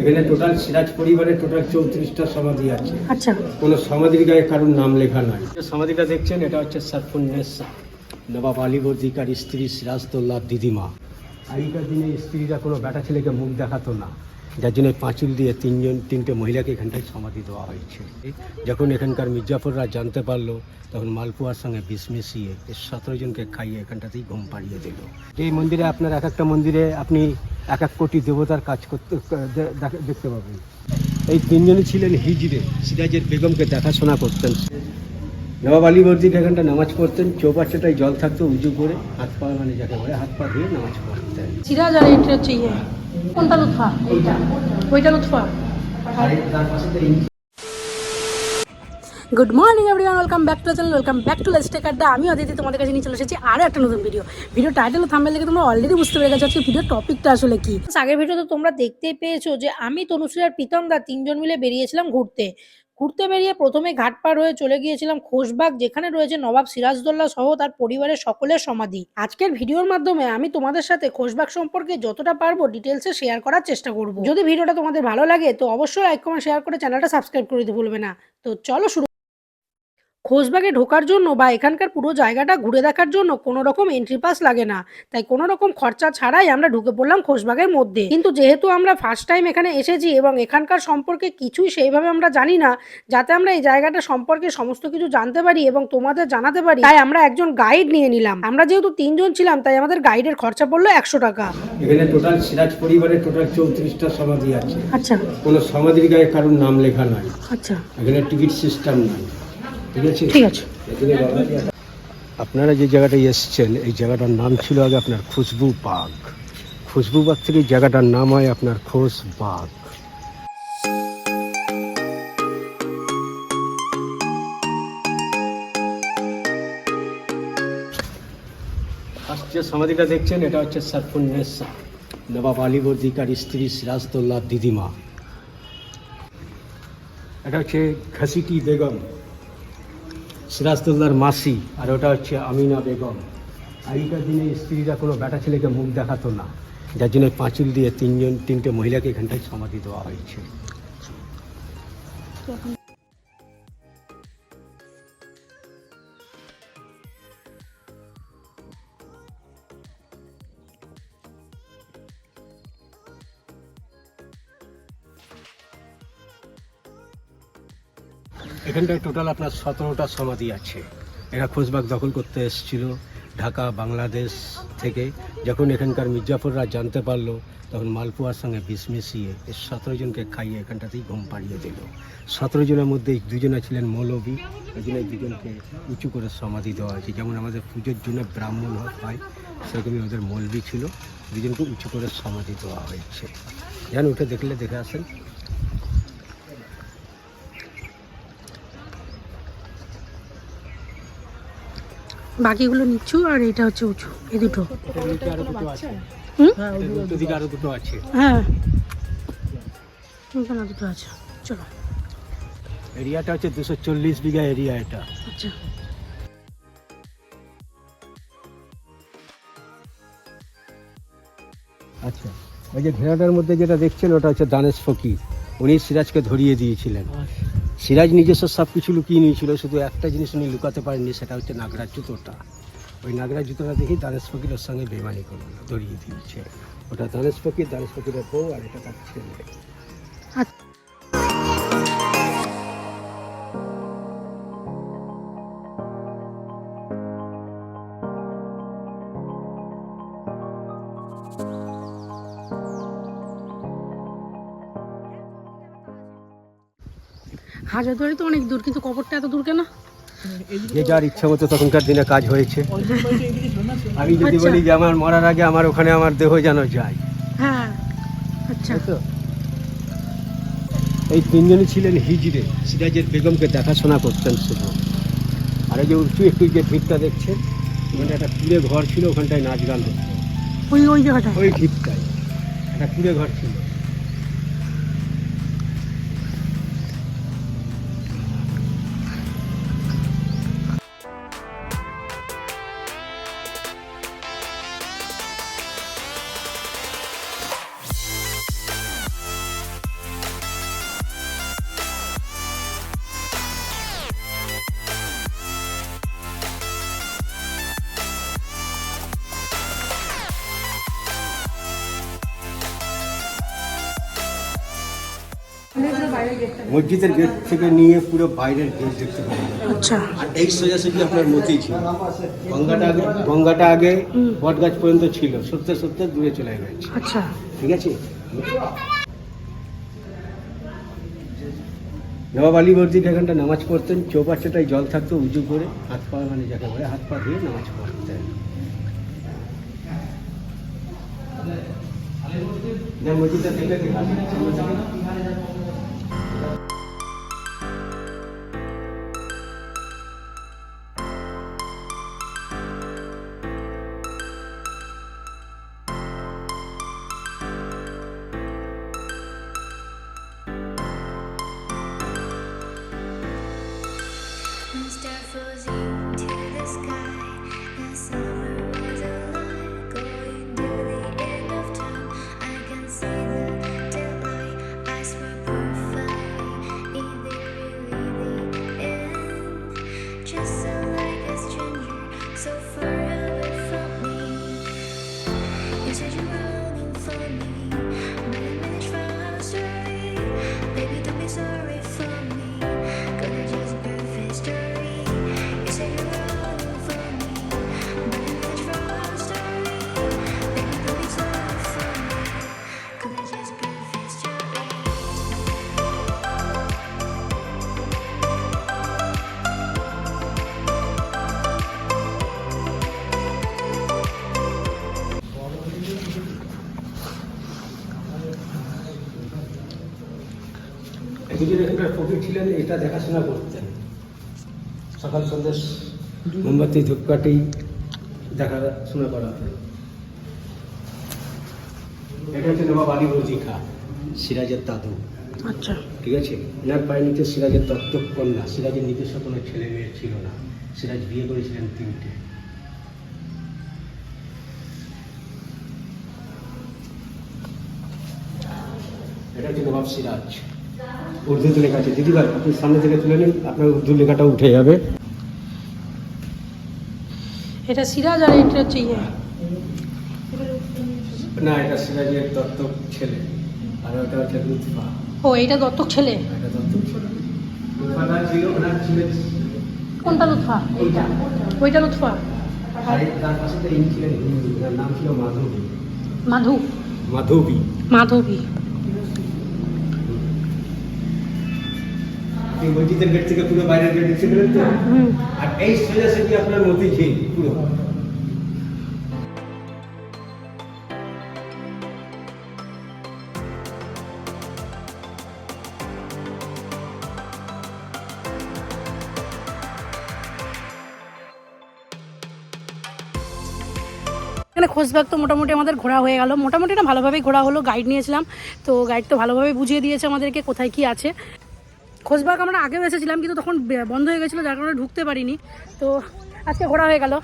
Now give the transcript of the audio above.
এখানে টোটাল সিরাজ পরিবারের টোটাল চৌত্রিশটা সমাধি আছে। আচ্ছা। কোনো সমাধির গায়ে কারোর নাম লেখা নাই। সমাধিটা দেখছেন এটা হচ্ছে সারফুন্নেসা নবাব আলীবর্দিকার স্ত্রী সিরাজদোল্লার দিদিমা। আগেকার দিনে স্ত্রীরা কোনো বেটা ছেলেকে মুখ দেখাতো না। যার জন্য পাঁচিল দিয়ে তিনজন, তিনটে মহিলাকে এখানটায় সমাধি দেওয়া হয়েছে। যখন এখানকার মির্জাফররা জানতে পারল, তখন মালপুয়ার সঙ্গে বিষ মিশিয়ে সতেরো জনকে খাইয়ে এখানটাতেই ঘুম পাড়িয়ে দিল। এই মন্দিরে আপনার এক একটা মন্দিরে আপনি এক এক কোটি দেবতার কাজ করতে দেখতে পাবেন। এই তিনজনই ছিলেন হিজড়ে। সিরাজের বেগমকে দেখাশোনা করতেন। নবাব আলী বর্দিক এখানটা নামাজ পড়তেন। চৌপাচ্চাটায় জল থাকতো উঁচু করে। হাত পা মানে যাকে বলে হাত পা ধুয়ে নামাজ পড়তেন। সিরাজ আর এটা হচ্ছে ইয়ে। কোনটা লুৎফা? ওইটা। লুৎফা। তো good morning everyone welcome back to channel welcome back to life Adda আমি অদিতি তোমাদের কাছে নিয়ে চলে এসেছি আরও একটা নতুন ভিডিও ভিডিও টাইটেল থাম্বেল দেখে তোমরা অলরেডি বুঝতে পেরে গেছো আজকে ভিডিও টপিকটা আসলে কি। আগের ভিডিওতে তোমরা দেখতেই পেয়েছ যে আমি তনুশ্রী আর প্রীতম দা তিনজন মিলে বেরিয়েছিলাম ঘুরতে। ঘুরতে বেরিয়ে প্রথমে ঘাট পার হয়ে চলে গিয়েছিলাম খোশবাগ, যেখানে রয়েছে নবাব সিরাজদোল্লা সহ তার পরিবারের সকলের সমাধি। আজকের ভিডিওর মাধ্যমে আমি তোমাদের সাথে খোশবাগ সম্পর্কে যতটা পারব ডিটেলসে শেয়ার করার চেষ্টা করব। যদি ভিডিওটা তোমাদের ভালো লাগে, তো অবশ্যই লাইক কমেন্ট শেয়ার করে চ্যানেলটা সাবস্ক্রাইব করে দিতে ভুলবে না। তো চলো শুরু খোশবাগে ঢোকার জন্য বা এখানকার পুরো জায়গাটা ঘুরে দেখার জন্য কোনো রকম এন্ট্রি পাস লাগে না। তাই কোনো রকম খরচা ছাড়াই আমরা ঢুকে পড়লাম খোশবাগের মধ্যে। কিন্তু যেহেতু আমরা ফার্স্ট টাইম এখানে এসেছি এবং এখানকার সম্পর্কে কিছুই সেইভাবে আমরা জানি না যাতে আমরা এই জায়গাটা সম্পর্কে সমস্ত কিছু জানতে পারি এবং তোমাদের জানাতে পারি তাই আমরা একজন গাইড নিয়ে নিলাম। আমরা যেহেতু তিনজন ছিলাম তাই আমাদের গাইডের খরচা পড়ল একশো টাকা। এখানে টোটাল সিরাজ পরিবারের টোটাল চৌত্রিশটা সমাধি আছে। আচ্ছা। কোনো সমাধির গায়ে কারোর নাম লেখা নাই। আচ্ছা। এখানে টিকিট সিস্টেম নাই। ঠিক আছে? ঠিক আছে। আপনারা যে জায়গাটায় এসছেন এই জায়গাটার নাম ছিল আগে আপনার খুশবু বাগ। খুশবু বাগ থেকে জায়গাটার নাম হয় আপনার বাগ। ফার্স্ট যে সমাধিটা দেখছেন এটা হচ্ছে সারফুন্নেসা নবাব আলীবর্দিকার স্ত্রী সিরাজদৌল্লার দিদিমা। এটা হচ্ছে ঘসিটি বেগম। সিরাজদৌল্লার মাসি, আর ওটা হচ্ছে আমিনা বেগম। আগেকার দিনে স্ত্রীরা কোনো বেটা ছেলেকে মুখ দেখাতো না। যার জন্য পাঁচিল দিয়ে তিনজন, তিনটে মহিলাকে এখানটায় সমাধি দেওয়া হয়েছে। এখানটায় টোটাল আপনার সতেরোটা সমাধি আছে। এরা খোঁজবাগ দখল করতে এসেছিল ঢাকা, বাংলাদেশ থেকে। যখন এখানকার মির্জাফররা জানতে পারল, তখন মালপুয়ার সঙ্গে বিষ মিশিয়ে সতেরো জনকে খাইয়ে এখানটাতেই ঘুম পাড়িয়ে দিল। সতেরো জনের মধ্যে দুজনে ছিলেন মৌলবী ওই জন্য দুজনকে উঁচু করে সমাধি দেওয়া হয়েছে। যেমন আমাদের পুজোর জন্য ব্রাহ্মণ হয় সেরকমই ওদের মৌলবী ছিল। দুজনকে উঁচু করে সমাধি দেওয়া হয়েছে। জান উঠে দেখলে দেখে আসেন। বাকিগুলো নিচু আর এটা হচ্ছে উঁচু এই দুটো। হ্যাঁ। এখানে দুটো আছে। চলো। এরিয়াটা হচ্ছে দুশো চল্লিশ বিঘা এরিয়া এটা। আচ্ছা। আচ্ছা। ওই যে ঘেরাটার মধ্যে যেটা দেখছেন ওটা হচ্ছে দানেশ ফকির। উনি সিরাজকে ধরিয়ে দিয়েছিলেন। সিরাজ নিজস্ব সব কিছু লুকিয়ে নিয়েছিল, শুধু একটা জিনিস উনি লুকাতে পারেননি, সেটা হচ্ছে নাগরাজ জুতোটা। ওই নাগরাজ জুতোটা দেখি দানেশ ফকিরের সঙ্গে বেমানি করল ধরিয়ে দিয়েছে। ওটা দানেশ ফকির, দানেশ ফকিরের বউ, আর এটা তার ছেলে। হাজারদুয়ারি তো অনেক দূর কিন্তু কবরটা এত দূর কেন? যে যার ইচ্ছা মতো তখনকার দিনে কাজ হয়েছে। আমি যদি আচ্ছা। বলি যে আমার মরার আগে আমার ওখানে আমার দেহ যেন যায়। হ্যাঁ আচ্ছা? এই তিনজনই ছিলেন হিজড়ে সিরাজের বেগমকে দেখাশোনা করতেন শুধু। আর এই যে উঁচু একটু যে ভিতটা দেখছেন ওখানে একটা কুড়ে ঘর ছিল ওখানটায় নাচ গান হতো। ওই ওই জায়গাটা ওই ঢিপটায় একটা কুড়ে ঘর ছিল। মসজিদের গেট থেকে নিয়ে পুরো বাইরের গেট দেখতে পাবেন। আচ্ছা। আর এই সোজাসুজি আপনার মতেই ছিল গঙ্গাটা আগে গঙ্গাটা আগে বটগাছ পর্যন্ত ছিল সত্যি সত্যি দূরে চলে গেছে। আচ্ছা। ঠিক আছে? নবাব আলী মসজিদ এখানটা নামাজ পড়তেন চৌপাচ্চাটায় জল থাকতো উঁচু করে হাত পা মানে যাকে বলে হাত পা ধুয়ে নামাজ পড়তেন। মসজিদটা থেকে। saçmalığının sanki হুজুর এখানকার ফকির ছিলেন এটা দেখাশোনা করতেন। সকাল সন্ধ্যে মোমবাতি ধূপকাঠি দেখাশোনা করা হতেন এটা হচ্ছে নবাব আলী খা সিরাজের দাদু। আচ্ছা। ঠিক আছে? এনার পায়ে নিচে সিরাজের দত্তক কন্যা সিরাজের নিজস্ব কোনো ছেলে মেয়ে ছিল না। সিরাজ বিয়ে করেছিলেন তিনটে। এটা হচ্ছে নবাব সিরাজ। উর্দুতে লেখা আছে দিদিভাই আপনি সামনে থেকে তুলে নিন আপনার উর্দু লেখাটা উঠে যাবে। এটা সিরাজ আর এটা হচ্ছে ইয়ে। না এটা সিরাজের দত্তক ছেলে আর ওটা হচ্ছে লুৎফা। ও এটা দত্তক ছেলে? এটা দত্তক ছেলে। ওনার কোনটা লুৎফা? এইটা। ওইটা লুৎফা? আর তার পাশে তো ইনি ছিলেন নাম ছিল মাধবী। মাধু। মাধবী। মাধবী। মসজিদের গেট থেকে পুরো বাইরের গেট দেখতে পেলেন তো? আর এই সোজাসুজি আপনার মতি ঝিল পুরো। এখানে খোঁজবাগ তো মোটামুটি আমাদের ঘোরা হয়ে গেল। মোটামুটি না ভালোভাবেই ঘোরা হলো। গাইড নিয়েছিলাম। তো গাইড তো ভালোভাবে বুঝিয়ে দিয়েছে আমাদেরকে কোথায় কি আছে। খোঁজবাগ আমরা আগেও এসেছিলাম, কিন্তু তখন বন্ধ হয়ে গেছিল, যার কারণে ঢুকতে পারিনি। তো আজকে ঘোরা হয়ে গেল।